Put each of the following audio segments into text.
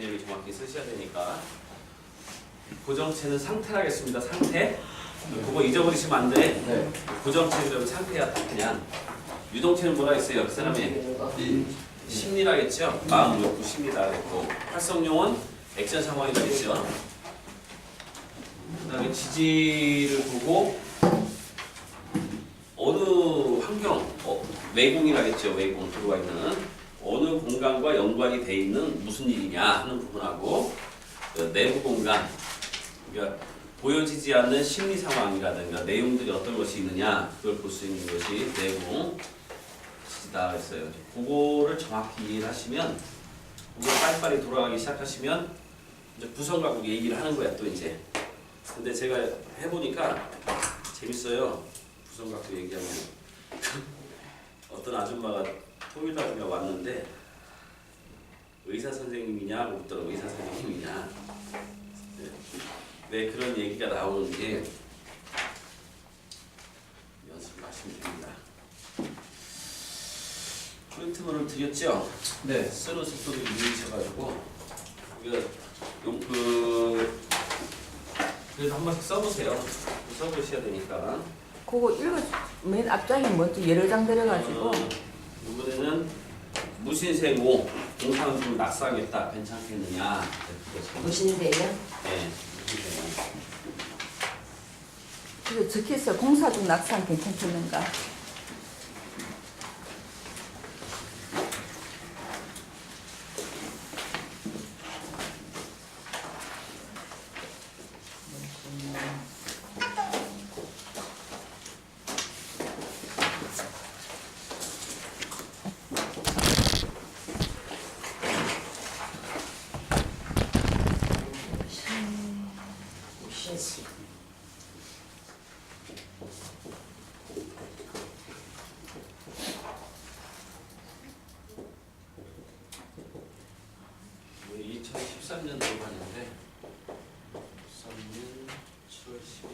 개념이 정확히 쓰셔야 되니까 고정체는 상태라겠습니다. 상태. 그거 잊어버리시면 안 돼. 네. 고정체는 상태야 딱 그냥. 유동체는 뭐라 했어요? 그 사람이 심리라겠죠. 마음, 욕구, 심리다 그랬고 활성용은 액션 상황이라겠죠. 그다음에 지지를 보고 어느 환경, 어, 외공이라겠죠. 외공 들어와 있는 어느 공간과 연관이 돼 있는 무슨 일이냐 하는 부분하고 그 내부 공간, 그러니까 보여지지 않는 심리 상황이라든가 내용들이 어떤 것이 있느냐 그걸 볼 수 있는 것이 내부 지지다 했어요. 그거를 정확히 이해를 하시면 그거 빨리빨리 돌아가기 시작하시면 이제 부성 갖고 얘기를 하는 거야 또 이제. 근데 제가 해보니까 재밌어요. 부성 갖고 얘기하면 어떤 아줌마가 토요일 날에 왔는데 의사 선생님이냐 묻더라고 의사 선생님이냐. 네. 왜 그런 얘기가 나오는지 연습 말씀드립니다. 포인트문을 드렸죠? 네. 쓰는 속도를 유의하셔가지고 우리가 용그 그래도 한 번씩 써보세요. 써보셔야 되니까. 그거 읽어 맨 앞장에 먼저 여러 장 들어가지고 어, 이번에는 무신세고 공상은 좀 낙사하겠다 괜찮겠느냐? 보시는데요. 네, 무신세고. 그래서 적혔어 공사 중 낙상 괜찮겠는가 오신수. 뭐 2013년도로 가는데 13년 7월 10일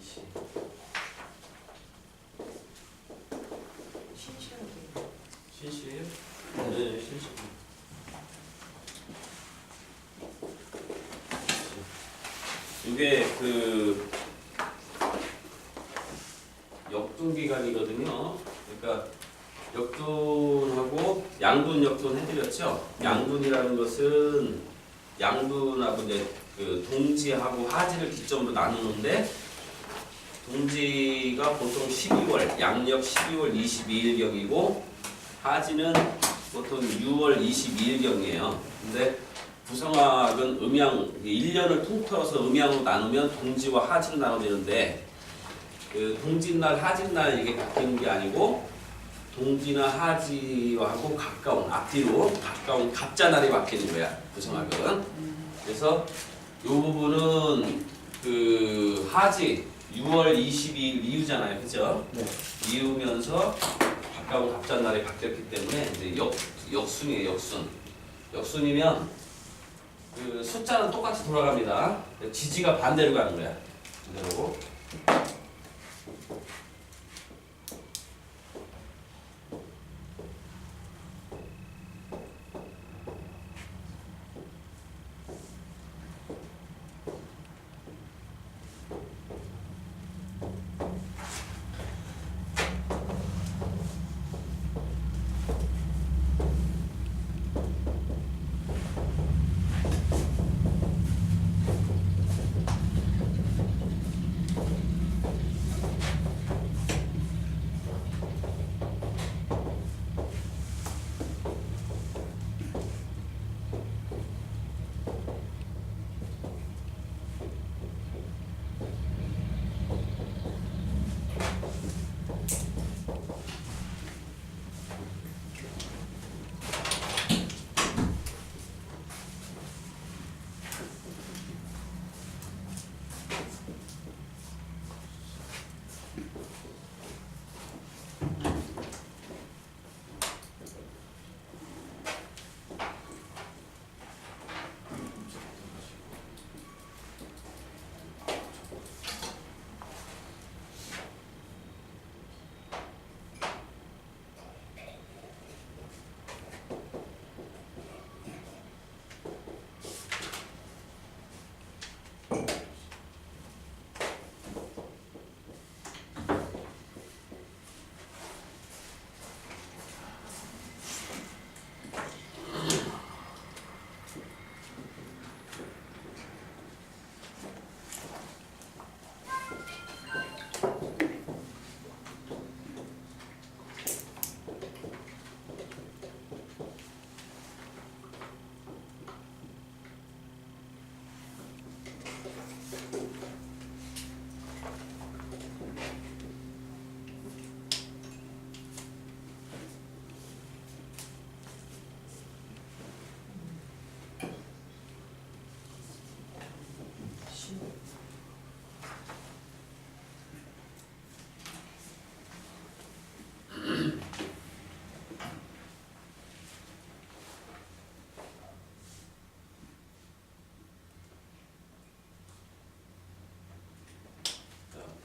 20 신시하게. 신시예요? 네, 신시. 이게 그 역둔 기간이거든요. 그러니까 역둔하고 양둔 역둔 해드렸죠. 양둔이라는 것은 양둔하고 이제 그 동지하고 하지를 기점으로 나누는데 동지가 보통 12월 양력 12월 22일 경이고 하지는 보통 6월 22일 경이에요. 근데 구성학은 음양 1년을 통틀어서 음양으로 나누면 동지와 하지로 나눠지는데 그 동짓날 하짓날 이게 바뀌는 게 아니고 동지나 하지하고 가까운 앞뒤로 가까운 갑자날이 바뀌는 거야 구성학은. 그래서 이 부분은 그 하지 6월 22일 이후잖아요, 그죠? 네. 이후면서 가까운 갑자날이 바뀌었기 때문에 이제 역 역순이에요, 역순. 역순이면 그 숫자는 똑같이 돌아갑니다. 지지가 반대로 가는 거야. 반대로.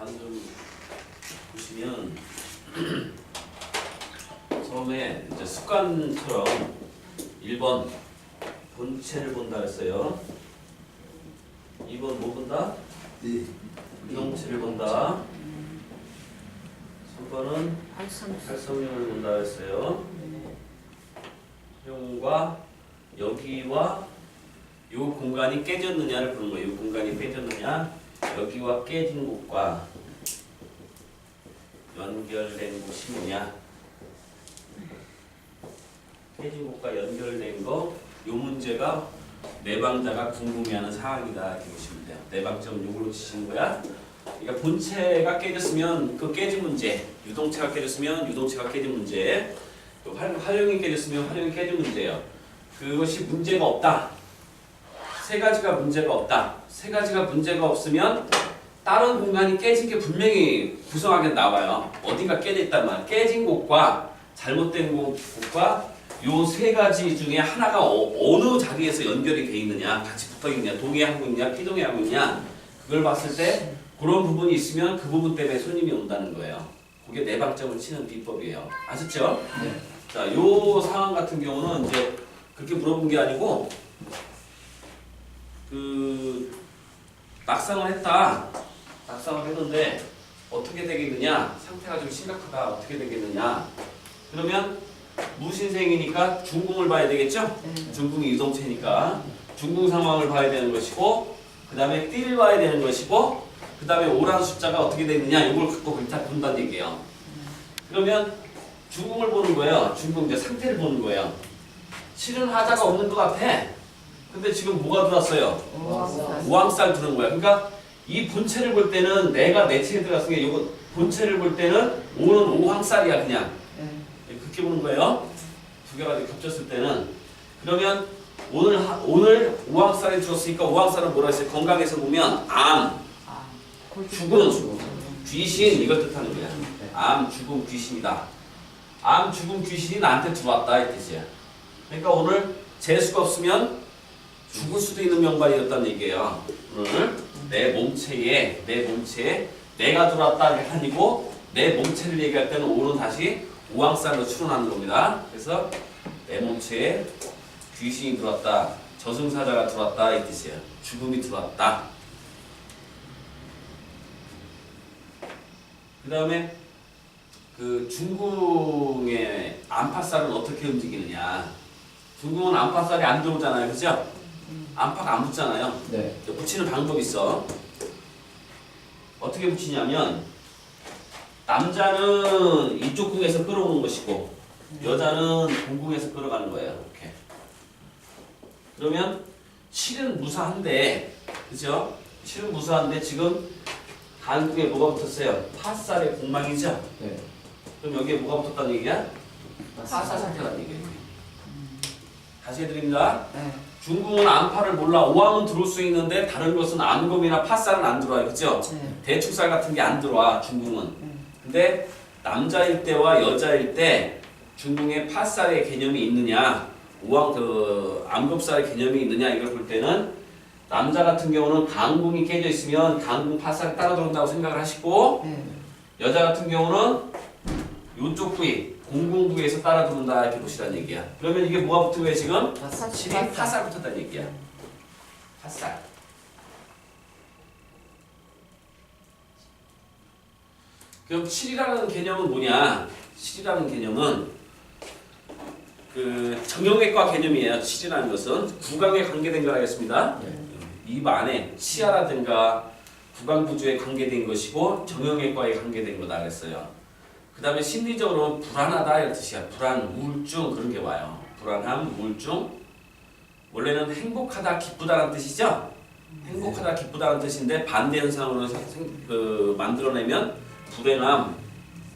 방금 보시면 처음에 이제 습관처럼 1번 본체를 본다 했어요. 2번 뭐 본다? 네. 이동체를 본다. 3번은 활성. 활성형을 본다 했어요. 형과 여기와 이 공간이 깨졌느냐를 보는 거예요. 이 공간이 깨졌느냐, 여기와 깨진 곳과 연결된 곳이 뭐냐. 깨진 곳과 연결된 거, 이 문제가 내방자가 궁금해하는 사항이다 이렇게 보시면 돼요. 내방점 요걸로 치시는 거야. 그러니까 본체가 깨졌으면 그 깨진 문제, 유동체가 깨졌으면 유동체가 깨진 문제, 또 활, 활용이 깨졌으면 활용이 깨진 문제예요. 그것이 문제가 없다. 세 가지가 문제가 없다. 세 가지가 문제가 없으면 다른 공간이 깨진 게 분명히 구성하게 나와요. 어딘가 깨져 있단 말이야. 깨진 곳과 잘못된 곳- 곳과 요 세 가지 중에 하나가 어, 느 자리에서 연결이 돼 있느냐, 같이 붙어 있느냐, 동의하고 있냐, 피동의하고 있냐, 그걸 봤을 때 그런 부분이 있으면 그 부분 때문에 손님이 온다는 거예요. 그게 내방점을 치는 비법이에요. 아셨죠? 네. 자, 요 상황 같은 경우는 이제 그렇게 물어본 게 아니고 그 낙상을 했다. 낙상을 했는데 어떻게 되겠느냐? 상태가 좀 심각하다. 어떻게 되겠느냐? 그러면 무신생이니까 중궁을 봐야 되겠죠? 중궁이 유동체니까 중궁 상황을 봐야 되는 것이고 그 다음에 띠를 봐야 되는 것이고 그 다음에 오란 숫자가 어떻게 되느냐 이걸 갖고 일단 본다는 얘기예요. 그러면 중궁을 보는 거예요. 중궁 이제 상태를 보는 거예요. 실은 하자가 없는 것 같아. 근데 지금 뭐가 들어왔어요? 우왕살 들은 거야. 그러니까 이 본체를 볼 때는 내가 내 체에 들어갔으니까 이거 본체를 볼 때는 오는 오황살이야 그냥. 예, 그렇게 보는 거예요. 두 개가 겹쳤을 때는 그러면 오늘 하- 오늘 오황살이 들었으니까 오황살은 뭐라 했어요? 건강에서 보면 암, 죽음, 귀신 이걸 뜻하는 거야. 암, 죽음, 귀신이다. 암, 죽음, 귀신이 나한테 들어왔다 이 뜻이야. 그러니까 오늘 재수가 없으면 죽을 수도 있는 명반이었다는 얘기예요. 오늘 내 몸체에 내 몸체에 내가 들어왔다 게 아니고 내 몸체를 얘기할 때는 오는 다시 우왕살로 추론하는 겁니다. 그래서 내 몸체에 귀신이 들어왔다, 저승사자가 들어왔다 이 뜻이에요. 죽음이 들어왔다. 그 다음에 그 중궁의 안파살은 어떻게 움직이느냐. 중궁은 안파살이 안 들어오잖아요. 그죠? 안파가 안 붙잖아요. 네. 붙이는 방법이 있어. 어떻게 붙이냐면 남자는 이쪽 궁에서 끌어오는 것이고 여자는 공궁에서 끌어가는 거예요. 이렇게. 그러면 실은 무사한데 그죠? 실은 무사한데 지금 간궁에 뭐가 붙었어요? 파살의 공망이죠? 네. 그럼 여기에 뭐가 붙었다는 얘기야? 파살 상태라는 얘기예요. 다시 해드립니다. 중궁은 안파를 몰라 오왕은 들어올 수 있는데 다른 것은 안검이나 파살은 안 들어와요. 그죠? 대축살 같은 게 안 들어와 중궁은. 근데 남자일 때와 여자일 때 중궁에 파살의 개념이 있느냐, 오왕 그 암급살의 개념이 있느냐 이걸 볼 때는 남자 같은 경우는 강궁이 깨져 있으면 강궁 파살이 따라 들어온다고 생각을 하시고 여자 같은 경우는 이쪽 부위 공궁 부위에서 따라 들어온다 이렇게 보시라는 얘기야. 그러면 이게 뭐가 붙은 거야 지금? 실이 파살 붙었다는 얘기야. 파살. 그럼 칠이라는 개념은 뭐냐? 칠이라는 개념은 그 정형외과 개념이에요. 칠이라는 것은 구강에 관계된 거라겠습니다. 입 안에 치아라든가 구강 구조에 관계된 것이고 정형외과에 관계된 거다 그랬어요. 그 다음에 심리적으로는 불안하다 이런 뜻이야. 불안, 우울증 그런 게 와요. 불안함, 우울증. 원래는 행복하다, 기쁘다라는 뜻이죠. 행복하다, 기쁘다라는 뜻인데 반대 현상으로 그 만들어내면 불안함,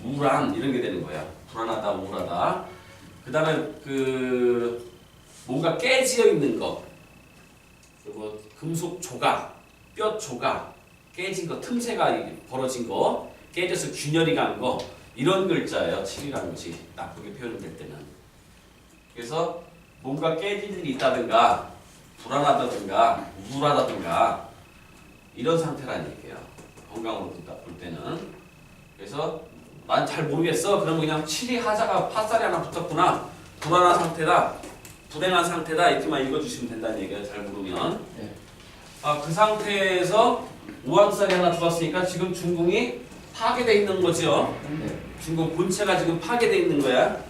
우울함 이런 게 되는 거야. 불안하다, 우울하다. 그 다음에 그 뭔가 깨지어 있는 거, 그뭐 금속 조각, 뼈 조각, 깨진 거, 틈새가 벌어진 거, 깨져서 균열이 간 거, 이런 글자예요. 칠이라는 것이 나쁘게 표현될 때는. 그래서 뭔가 깨진 일이 있다든가, 불안하다든가, 우울하다든가, 이런 상태라는 얘기예요. 건강으로 볼 때는. 그래서 난 잘 모르겠어. 그러면 그냥 칠이 하자가 파살이 하나 붙었구나. 불안한 상태다. 불행한 상태다. 이렇게만 읽어주시면 된다는 얘기예요. 잘 모르면. 네. 아, 그 상태에서 우왕살이 하나 들어왔으니까 지금 중궁이 파괴돼 있는 거죠. 네. 중국 본체가 지금 파괴돼 있는 거야.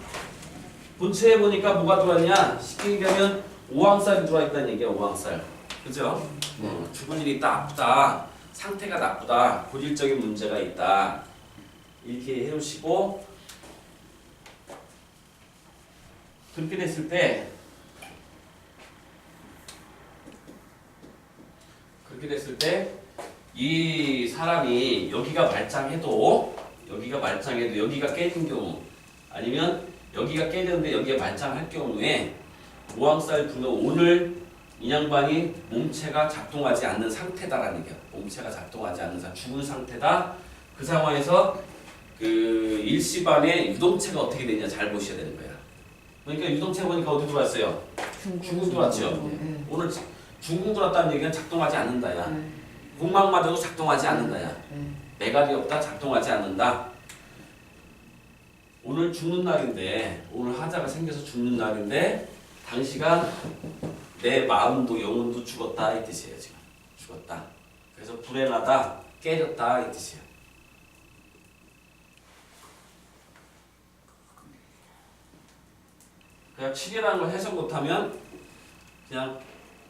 본체에 보니까 뭐가 들어왔냐? 쉽게 얘기하면 오왕살이 들어와 있다는 얘기야. 오왕살. 그죠? 네. 어, 죽을 일이 있다, 아프다, 상태가 나쁘다, 고질적인 문제가 있다. 이렇게 해오시고 그렇게 됐을 때 그렇게 됐을 때 이 사람이 여기가 말짱해도 여기가 말짱해도 여기가 깨진 경우 아니면 여기가 깨졌는데 여기가 말짱할 경우에 모항살 분은 오늘 이 양반이 몸체가 작동하지 않는 상태다라는 얘기야. 몸체가 작동하지 않는 상 죽은 상태다. 그 상황에서 그 일시반의 유동체가 어떻게 되냐 잘 보셔야 되는 거야. 그러니까 유동체 보니까 어디 들어왔어요? 중국 들어왔죠. 네. 오늘 중국 들어왔다는 얘기는 작동하지 않는다야. 네. 공막마저도 작동하지 않는다야. 네. 매갈이 없다 작동하지 않는다. 오늘 죽는 날인데 오늘 하자가 생겨서 죽는 날인데 당시가 내 마음도 영혼도 죽었다 이 뜻이에요 지금 죽었다. 그래서 불행하다 깨졌다 이 뜻이에요. 그냥 칠이라는 걸 해석 못하면 그냥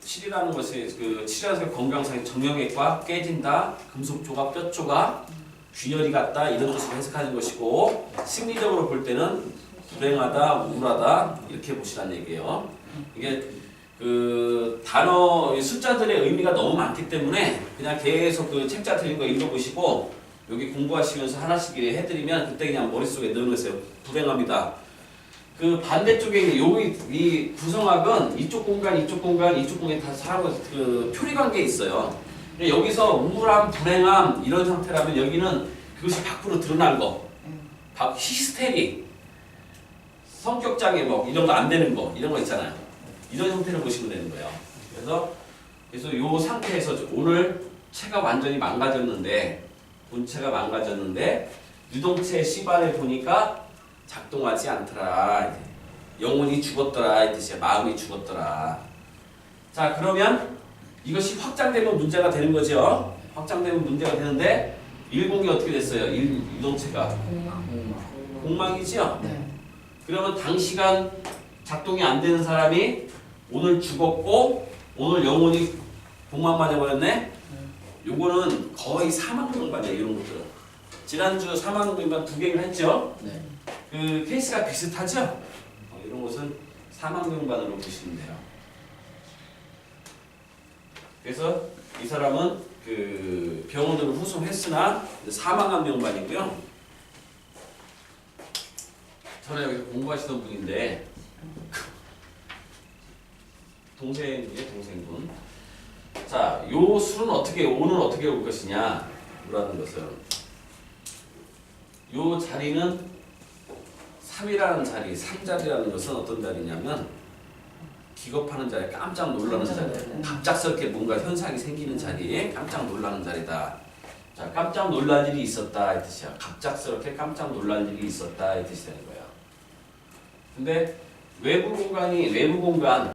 칠이라는 것이 그 칠이라는 건강상의 정형외과 깨진다 금속 조각 뼈 조각 균열이 같다 이런 것을 해석하는 것이고 심리적으로 볼 때는 불행하다 우울하다 이렇게 보시라는 얘기예요. 이게 그 단어 숫자들의 의미가 너무 많기 때문에 그냥 계속 그 책자 드린 거 읽어보시고 여기 공부하시면서 하나씩 해드리면 그때 그냥 머릿속에 넣으세요. 불행합니다. 그 반대쪽에 있는 여기 이 구성학은 이쪽 공간, 이쪽 공간, 이쪽 공간 다 서로 그 표리 관계 있어요. 여기서 우울함, 불행함 이런 상태라면 여기는 그것이 밖으로 드러난 거, 박 히스테리, 성격 장애 뭐 이런 거 안 되는 거 이런 거 있잖아요. 이런 형태를 보시면 되는 거예요. 그래서 그래서 요 상태에서 오늘 체가 완전히 망가졌는데 본체가 망가졌는데 유동체 C반에 보니까 작동하지 않더라. 영혼이 죽었더라 이 뜻이야. 마음이 죽었더라. 자 그러면 이것이 확장되면 문제가 되는 거죠. 확장되면 문제가 되는데 일공이 어떻게 됐어요? 일, 유동체가 공망. 공망이지요. 네. 그러면 당시간 작동이 안 되는 사람이 오늘 죽었고 오늘 영혼이 공망 맞아버렸네. 요거는 거의 사망명반이야 이런 것들은. 지난주 사망명반 두 개를 했죠. 네. 그 케이스가 비슷하죠? 어, 이런 것은 사망명반으로 보시면 돼요. 그래서 이 사람은 그 병원으로 후송했으나 사망한 명반이고요. 저는 여기서 공부하시던 분인데 동생이에요 동생분. 자, 요 술은 어떻게 오늘 어떻게 올 것이냐? 라는 것은 요 자리는 3이라는 자리, 3자리라는 것은 어떤 자리냐면 기겁하는 자리, 깜짝 놀라는 자리. 갑작스럽게 뭔가 현상이 생기는 자리에 깜짝 놀라는 자리다. 자, 깜짝 놀란 일이 있었다 이 뜻이야. 갑작스럽게 깜짝 놀란 일이 있었다 이 뜻이 되는 거야. 근데 외부 공간이 외부 공간